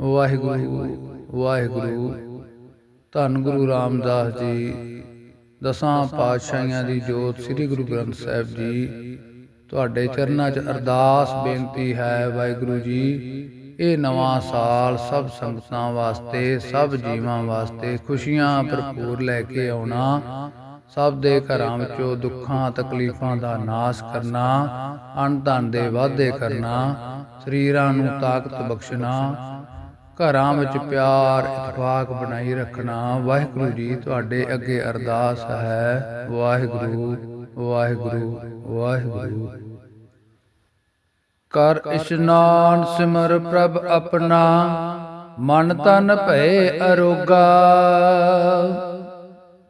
ਵਾਹਿਗੁਰੂ ਵਾਹਿਗੁਰੂ। ਧੰਨ ਗੁਰੂ ਰਾਮਦਾਸ ਜੀ। ਦਸਾਂ ਪਾਤਸ਼ਾਹੀਆਂ ਦੀ ਜੋਤ ਸ੍ਰੀ ਗੁਰੂ ਗ੍ਰੰਥ ਸਾਹਿਬ ਜੀ। ਤੁਹਾਡੇ ਚਰਨਾਂ 'ਚ ਅਰਦਾਸ ਬੇਨਤੀ ਹੈ ਵਾਹਿਗੁਰੂ ਜੀ। ਇਹ ਨਵਾਂ ਸਾਲ ਸਭ ਸੰਗਤਾਂ ਵਾਸਤੇ, ਸਭ ਜੀਵਾਂ ਵਾਸਤੇ ਖੁਸ਼ੀਆਂ ਭਰਪੂਰ ਲੈ ਕੇ ਆਉਣਾ। ਸਭ ਦੇ ਘਰਾਂ ਵਿੱਚੋਂ ਦੁੱਖਾਂ, ਤਕਲੀਫਾਂ ਦਾ ਨਾਸ਼ ਕਰਨਾ। ਅਨ ਧਨ ਦੇ ਵਾਧੇ ਕਰਨਾ। ਸਰੀਰਾਂ ਨੂੰ ਤਾਕਤ ਬਖਸ਼ਣਾ। ਘਰਾਂ ਵਿੱਚ ਪਿਆਰ ਇਤਫਾਕ ਬਣਾਈ ਰੱਖਣਾ। ਵਾਹਿਗੁਰੂ ਜੀ ਤੁਹਾਡੇ ਅੱਗੇ ਅਰਦਾਸ ਹੈ। ਵਾਹਿਗੁਰੂ ਵਾਹਿਗੁਰੂ ਵਾਹਿਗੁਰੂ ਕਰ ਇਸ਼ਨਾਨ ਸਿਮਰ ਪ੍ਰਭ ਆਪਣਾ। ਮਨ ਤਨ ਭਏ ਅਰੋਗਾ।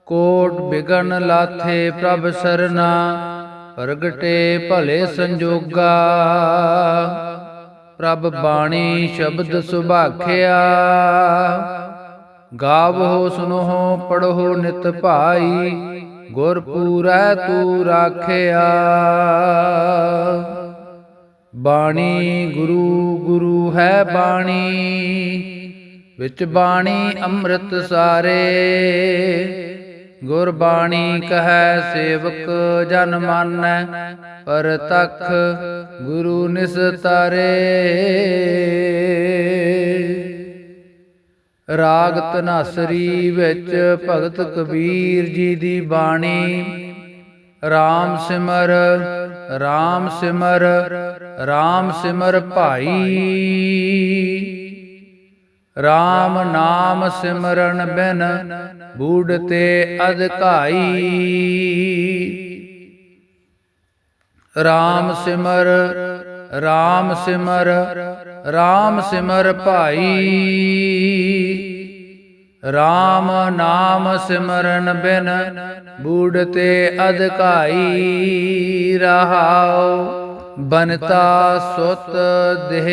ਕੋਟ ਬਿਗਨ ਲਾਥੇ ਪ੍ਰਭ ਸਰਨਾ। ਪ੍ਰਗਟੇ ਭਲੇ ਸੰਜੋਗਾ। ਪ੍ਰਭ ਬਾਣੀ ਸ਼ਬਦ ਸੁਭਾਖਿਆ। ਗਾਵੋ ਸੁਨੋ ਪੜੋ ਨਿਤ ਭਾਈ ਗੁਰ ਪੂਰੈ ਤੂ ਰਾਖਿਆ। ਬਾਣੀ ਗੁਰੂ ਗੁਰੂ ਹੈ ਬਾਣੀ, ਵਿੱਚ ਬਾਣੀ ਅੰਮ੍ਰਿਤ ਸਾਰੇ। ਗੁਰਬਾਣੀ ਕਹੈ ਸੇਵਕ ਜਨ ਮਾਨੈ, ਪਰ ਤਖ ਗੁਰੂ ਨਿਸਤਾਰੇ ਰਾਗ ਤਨਾਸਰੀ ਵਿੱਚ ਭਗਤ ਕਬੀਰ ਜੀ ਦੀ ਬਾਣੀ, ਰਾਮ ਸਿਮਰ ਰਾਮ ਸਿਮਰ ਰਾਮ ਸਿਮਰ ਭਾਈ। RAM ਨਾਮ ਸਿਮਰਨ ਬਿਨ ਬੂੜ ਤੇ ਅਧਕਾਈ। RAM ਸਿਮਰ RAM ਸਿਮਰ RAM ਸਿਮਰ ਭਾਈ। RAM ਨਾਮ ਸਿਮਰਨ ਬਿਨ ਬੂੜ ਤੇ ਅਧਕਾਈ। ਰਹਾਉ, ਬਨਤਾ ਸੁਤ ਦੇਹ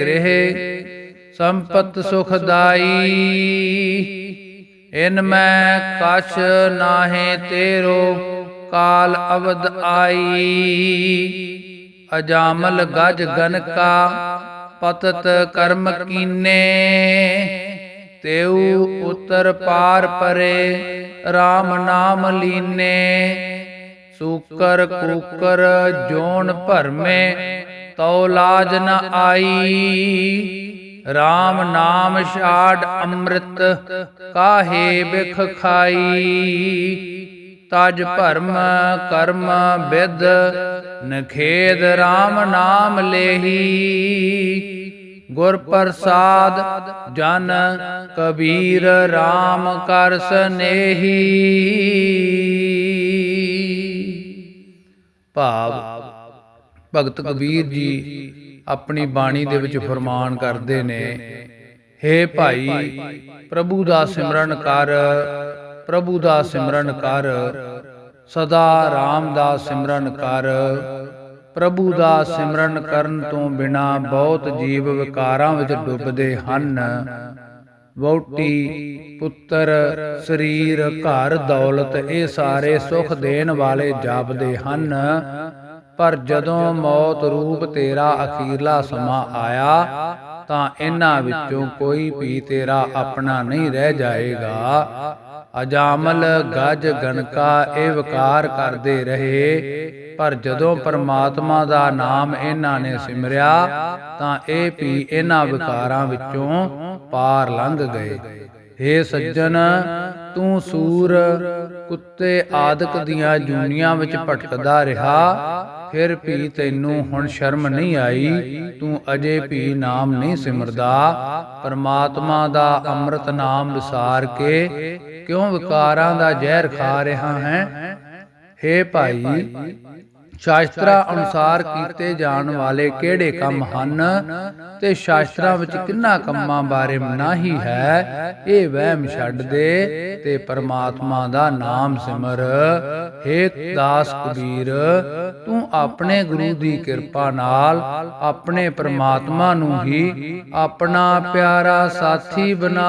ਗ੍ਰਹਿ। ਸੰਪਤ ਸੁਖਦਾਈ ਇਨ ਮੈਂ ਕਛ ਨਾਹੇ ਤੇਰੋ, ਕਾਲ ਅਵਦ ਆਈ। ਅਜਾਮਲ ਗਜ ਗਨਕਾ ਪਤਤ ਕਰਮ ਕੀਨੇ। ਤੇਉ ਉਤਰ ਪਾਰ ਪਰੇ RAM ਨਾਮ ਲੀਨੇ। ਸੂਕਰ ਕੂਕਰ ਜੋਨ ਭਰਮੇ, ਤਉ ਲਾਜ ਨ ਆਈ। RAM ਨਾਮ ਛਾੜ ਅੰਮ੍ਰਿਤ ਕਾਹੇ ਬਿਖ ਖਾਈ? ਤਜ ਭਰਮ ਕਰਮ ਵਿਦ ਨਖੇਦ RAM ਨਾਮ ਲੇਹੀ। ਗੁਰ ਪ੍ਰਸਾਦ ਜਨ ਕਬੀਰ RAM ਕਰ ਸਨੇਹੀ ਭਾਵ ਭਗਤ ਕਬੀਰ ਜੀ ਆਪਣੀ ਬਾਣੀ ਦੇ ਵਿੱਚ ਫਰਮਾਨ ਕਰਦੇ ਨੇ, ਹੇ ਭਾਈ, ਪ੍ਰਭੂ ਦਾ ਸਿਮਰਨ ਕਰ, ਪ੍ਰਭੂ ਦਾ ਸਿਮਰਨ ਕਰ, ਸਦਾ RAM ਦਾ ਸਿਮਰਨ ਕਰ, ਪ੍ਰਭੂ ਦਾ ਸਿਮਰਨ ਕਰਨ ਤੋਂ ਬਿਨਾ ਬਹੁਤ ਜੀਵ ਵਿਕਾਰਾਂ ਵਿੱਚ ਡੁੱਬਦੇ ਹਨ। ਵਹੁਟੀ, ਪੁੱਤਰ, ਸਰੀਰ, ਘਰ, ਦੌਲਤ, ਇਹ ਸਾਰੇ ਸੁਖ ਦੇਣ ਵਾਲੇ ਜਾਪਦੇ ਹਨ। ਪਰ ਜਦੋਂ ਮੌਤ ਰੂਪ ਤੇਰਾ ਅਖੀਰਲਾ ਸਮਾਂ ਆਇਆ, ਤਾਂ ਇਹਨਾਂ ਵਿੱਚੋਂ ਕੋਈ ਵੀ ਤੇਰਾ ਆਪਣਾ ਨਹੀਂ ਰਹਿ ਜਾਏਗਾ। ਅਜਾਮਲ ਗਜ ਗਣਕਾ ਇਹ ਵਿਕਾਰ ਕਰਦੇ ਰਹੇ, ਪਰ ਜਦੋਂ ਪਰਮਾਤਮਾ ਦਾ ਨਾਮ ਇਹਨਾਂ ਨੇ ਸਿਮਰਿਆ, ਤਾਂ ਇਹ ਵੀ ਇਹਨਾਂ ਵਿਕਾਰਾਂ ਵਿੱਚੋਂ ਪਾਰ ਲੰਘ ਗਏ। ਹੇ ਸੱਜਣ ਤੂੰ ਸੂਰ, ਕੁੱਤੇ ਆਦਿਕ ਦੀਆਂ ਜੂਨੀਆਂ ਵਿੱਚ ਭਟਕਦਾ ਰਿਹਾ, ਫਿਰ ਵੀ ਤੈਨੂੰ ਹੁਣ ਸ਼ਰਮ ਨਹੀਂ ਆਈ, ਤੂੰ ਅਜੇ ਵੀ ਨਾਮ ਨਹੀਂ ਸਿਮਰਦਾ, ਪਰਮਾਤਮਾ ਦਾ ਅੰਮ੍ਰਿਤ ਨਾਮ ਵਿਸਾਰ ਕੇ ਕਿਉਂ ਵਿਕਾਰਾਂ ਦਾ ਜ਼ਹਿਰ ਖਾ ਰਿਹਾ ਹੈ? ਹੇ ਭਾਈ ਸ਼ਾਸਤਰਾਂ ਅਨੁਸਾਰ ਕੀਤੇ ਜਾਣ ਵਾਲੇ ਕਿਹੜੇ ਕੰਮ ਹਨ ਤੇ ਸ਼ਾਸਤਰਾਂ ਵਿੱਚ ਕਿੰਨਾ ਕੰਮਾਂ ਬਾਰੇ ਮਨਾਹੀ ਹੈ, ਇਹ ਵਹਿਮ ਛੱਡ ਦੇ ਤੇ ਪਰਮਾਤਮਾ ਦਾ ਨਾਮ ਸਿਮਰ। ਹੇ ਦਾਸ ਕਬੀਰ, ਤੂੰ ਆਪਣੇ ਗੁਰੂ ਦੀ ਕਿਰਪਾ ਨਾਲ ਆਪਣੇ ਪਰਮਾਤਮਾ ਨੂੰ ਹੀ ਆਪਣਾ ਪਿਆਰਾ ਸਾਥੀ ਬਣਾ।